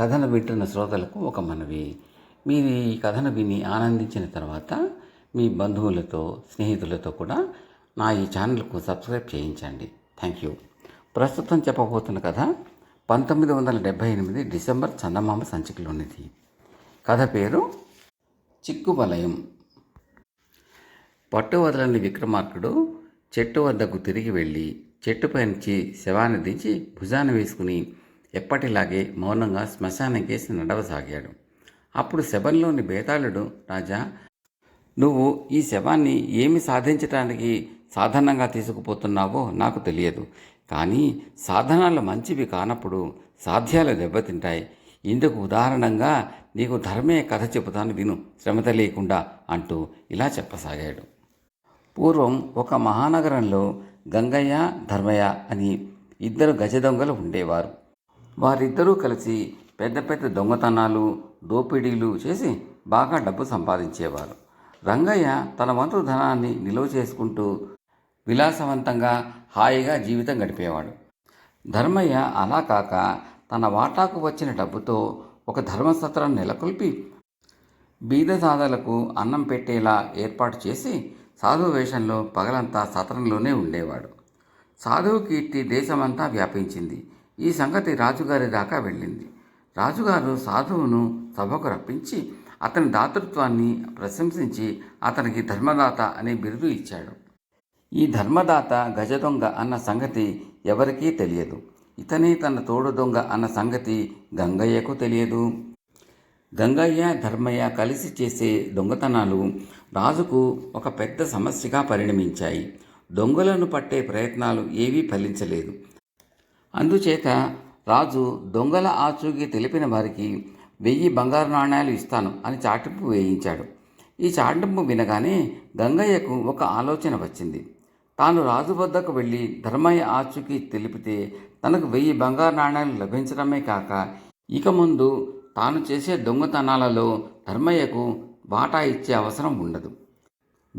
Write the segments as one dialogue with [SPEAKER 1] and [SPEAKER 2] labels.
[SPEAKER 1] కథను వింటున్న శ్రోతలకు ఒక మనవి. మీరు ఈ కథను విని ఆనందించిన తర్వాత మీ బంధువులతో స్నేహితులతో కూడా నా ఈ ఛానల్కు సబ్స్క్రైబ్ చేయించండి. థ్యాంక్ యూ ప్రస్తుతం చెప్పబోతున్న కథ పంతొమ్మిది వందల డెబ్భై ఎనిమిది డిసెంబర్ చందమామ సంచికలోనిది. కథ పేరు చిక్కుబలయం పట్టు వదలని విక్రమార్కుడు చెట్టు వద్దకు తిరిగి వెళ్ళి చెట్టుపై నుంచి శవాన్ని దించి భుజాన వేసుకుని ఎప్పటిలాగే మౌనంగా శ్మశానంకేసి నడవసాగాడు. అప్పుడు శవంలోని బేతాళుడు రాజా నువ్వు ఈ శవాన్ని ఏమి సాధించటానికి సాధారణంగా తీసుకుపోతున్నావో నాకు తెలియదు. కానీ సాధనాలు మంచివి కానప్పుడు సాధ్యాలు దెబ్బతింటాయి. ఇందుకు ఉదాహరణంగా నీకు ధర్మే కథ చెబుతాను విను శ్రమ తెలియకుండా అంటూ ఇలా చెప్పసాగాడు. పూర్వం ఒక మహానగరంలో గంగయ్య ధర్మయ్య అని ఇద్దరు గజ దొంగలు ఉండేవారు. వారిద్దరూ కలిసి పెద్ద పెద్ద దొంగతనాలు దోపిడీలు చేసి బాగా డబ్బు సంపాదించేవారు. రంగయ్య తన వంతు ధనాన్ని నిలువ చేసుకుంటూ విలాసవంతంగా హాయిగా జీవితం గడిపేవాడు. ధర్మయ్య అలా కాక తన వాటాకు వచ్చిన డబ్బుతో ఒక ధర్మసత్రం నెలకొల్పి బీద సాధలకు అన్నం పెట్టేలా ఏర్పాటు చేసి సాధువు వేషంలో పగలంతా సత్రంలోనే ఉండేవాడు. సాధువు కీర్తి దేశమంతా వ్యాపించింది. ఈ సంగతి రాజుగారి దాకా వెళ్ళింది. రాజుగారు సాధువును సభకు రప్పించి అతని దాతృత్వాన్ని ప్రశంసించి అతనికి ధర్మదాత అనే బిరుదు ఇచ్చాడు. ఈ ధర్మదాత గజ దొంగ అన్న సంగతి ఎవరికీ తెలియదు. ఇతనే తన తోడు దొంగ అన్న సంగతి గంగయ్యకు తెలియదు. గంగయ్య ధర్మయ్య కలిసి చేసే దొంగతనాలు రాజుకు ఒక పెద్ద సమస్యగా పరిణమించాయి. దొంగలను పట్టే ప్రయత్నాలు ఏవీ ఫలించలేదు. అందుచేత రాజు దొంగల ఆచూకీ తెలిపిన వారికి వెయ్యి బంగారు నాణ్యాలు ఇస్తాను అని చాటింపు వేయించాడు. ఈ చాటింపు వినగానే గంగయ్యకు ఒక ఆలోచన వచ్చింది. తాను రాజు వద్దకు వెళ్ళి ధర్మయ్య ఆచూకీ తెలిపితే తనకు వెయ్యి బంగారు నాణ్యాలు లభించడమే కాక ఇక ముందు తాను చేసే దొంగతనాలలో ధర్మయ్యకు వాటా ఇచ్చే అవసరం ఉండదు.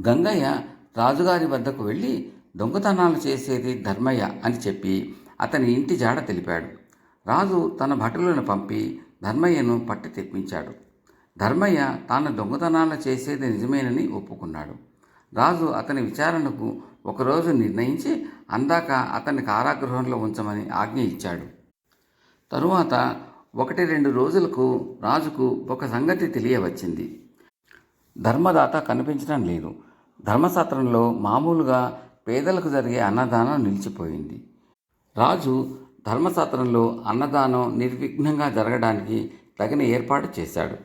[SPEAKER 1] గంగయ్య రాజుగారి వద్దకు వెళ్ళి దొంగతనాలు చేసేది ధర్మయ్య అని చెప్పి అతని ఇంటి జాడ తెలిపాడు. రాజు తన భటులను పంపి ధర్మయ్యను పట్టి తెప్పించాడు. ధర్మయ్య తాను దొంగతనాలు చేసేది నిజమేనని ఒప్పుకున్నాడు. రాజు అతని విచారణకు ఒకరోజు నిర్ణయించి అందాక అతన్ని కారాగృహంలో ఉంచమని ఆజ్ఞ ఇచ్చాడు. తరువాత ఒకటి రెండు రోజులకు రాజుకు ఒక సంగతి తెలియవచ్చింది. ధర్మదాత కనిపించడం లేదు. ధర్మసత్రంలో మామూలుగా పేదలకు జరిగే అన్నదానం నిలిచిపోయింది. రాజు ధర్మసత్రంలో అన్నదానం నిర్విఘ్నంగా జరగడానికి తగిన ఏర్పాటు చేశాడు.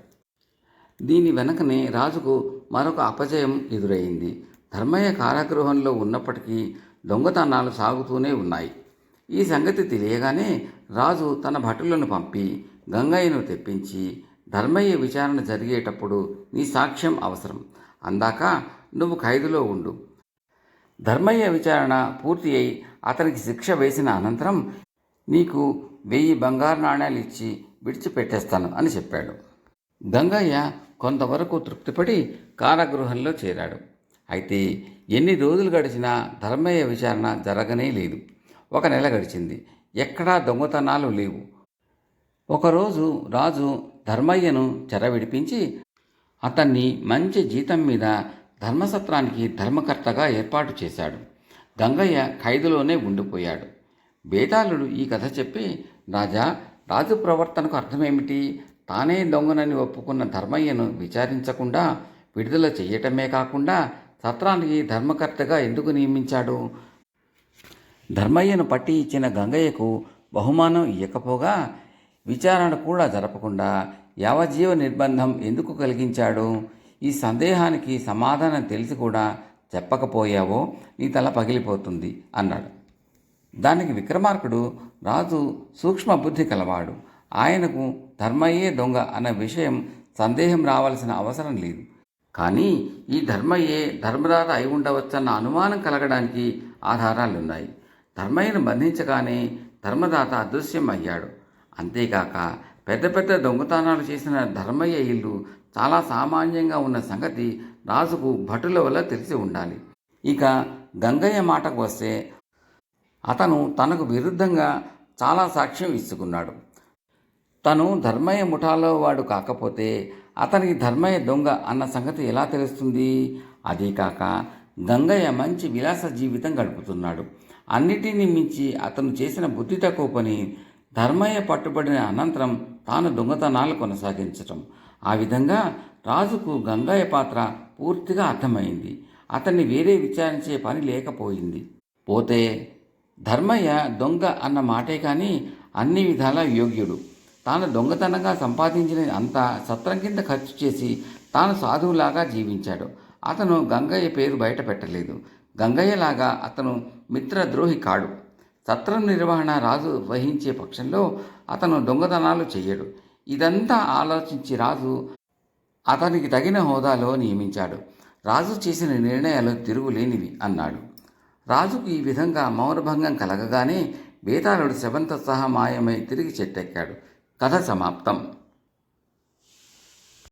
[SPEAKER 1] దీని వెనకనే రాజుకు మరొక అపజయం ఎదురైంది. ధర్మయ్య కారాగృహంలో ఉన్నప్పటికీ దొంగతనాలు సాగుతూనే ఉన్నాయి. ఈ సంగతి తెలియగానే రాజు తన భటులను పంపి గంగయ్యను తెప్పించి ధర్మయ్య విచారణ జరిగేటప్పుడు నీ సాక్ష్యం అవసరం. అందాక నువ్వు ఖైదులో ఉండు. ధర్మయ్య విచారణ పూర్తి అయి అతనికి శిక్ష వేసిన అనంతరం నీకు వెయ్యి బంగారు నాణ్యాలు ఇచ్చి విడిచిపెట్టేస్తాను అని చెప్పాడు. గంగయ్య కొంతవరకు తృప్తిపడి కారాగృహంలో చేరాడు. అయితే ఎన్ని రోజులు గడిచినా ధర్మయ్య విచారణ జరగనే లేదు. ఒక నెల గడిచింది. ఎక్కడా దొంగతనాలు లేవు. ఒకరోజు రాజు ధర్మయ్యను చెర విడిపించి అతన్ని మంచి జీతం మీద ధర్మసత్రానికి ధర్మకర్తగా ఏర్పాటు చేశాడు. గంగయ్య ఖైదులోనే ఉండిపోయాడు. బేతాళుడు ఈ కథ చెప్పి రాజా రాజు ప్రవర్తనకు అర్థమేమిటి? తానే దొంగనని ఒప్పుకున్న ధర్మయ్యను విచారించకుండా విడుదల చేయటమే కాకుండా సత్రానికి ధర్మకర్తగా ఎందుకు నియమించాడు? ధర్మయ్యను పట్టి ఇచ్చిన గంగయ్యకు బహుమానం ఇవ్వకపోగా విచారణ కూడా జరపకుండా యావజీవ నిర్బంధం ఎందుకు కలిగించాడు? ఈ సందేహానికి సమాధానం తెలిసి కూడా చెప్పకపోయావో నీ తల పగిలిపోతుంది అన్నాడు. దానికి విక్రమార్కుడు రాజు సూక్ష్మ బుద్ధి కలవాడు. ఆయనకు ధర్మయ్యే దొంగ అన్న విషయం సందేహం రావాల్సిన అవసరం లేదు. కానీ ఈ ధర్మయ్యే ధర్మదాత అయి ఉండవచ్చన్న అనుమానం కలగడానికి ఆధారాలున్నాయి. ధర్మయ్యను బంధించగానే ధర్మదాత అదృశ్యం అయ్యాడు. అంతేకాక పెద్ద పెద్ద దొంగతనాలు చేసిన ధర్మయ్య ఇల్లు చాలా సామాన్యంగా ఉన్న సంగతి రాజుకు భటుల వల్ల తెలిసి ఉండాలి. ఇక గంగయ్య మాటకు వస్తే అతను తనకు విరుద్ధంగా చాలా సాక్ష్యం ఇచ్చుకున్నాడు. తను ధర్మయ్య ముఠాలో వాడు కాకపోతే అతనికి ధర్మయ్య దొంగ అన్న సంగతి ఎలా తెలుస్తుంది? అదే కాక గంగయ్య మంచి విలాస జీవితం గడుపుతున్నాడు. అన్నిటినీ మించి అతను చేసిన బుద్ధి తక్కువ పని ధర్మయ్య పట్టుబడిన అనంతరం తాను దొంగతనాలు కొనసాగించటం. ఆ విధంగా రాజుకు గంగయ్య పాత్ర పూర్తిగా అర్థమైంది. అతన్ని వేరే విచారించే పని లేకపోయింది. పోతే ధర్మయ్య దొంగ అన్న మాటే కానీ అన్ని విధాల యోగ్యుడు. తాను దొంగతనంగా సంపాదించిన అంతా సత్రం కింద ఖర్చు చేసి తాను సాధువులాగా జీవించాడు. అతను గంగయ్య పేరు బయట పెట్టలేదు. గంగయ్యలాగా అతను మిత్రద్రోహి కాడు. సత్రం నిర్వహణ రాజు వహించే పక్షంలో అతను దొంగతనాలు చెయ్యడు. ఇదంతా ఆలోచించి రాజు అతనికి తగిన హోదాలో నియమించాడు. రాజు చేసిన నిర్ణయాలు తిరుగులేనివి అన్నాడు. రాజుకు ఈ విధంగా మౌనభంగం కలగగానే బేతాళుడు శవంత సహా మాయమై తిరిగి చెట్టెక్కాడు. కథ సమాప్తం.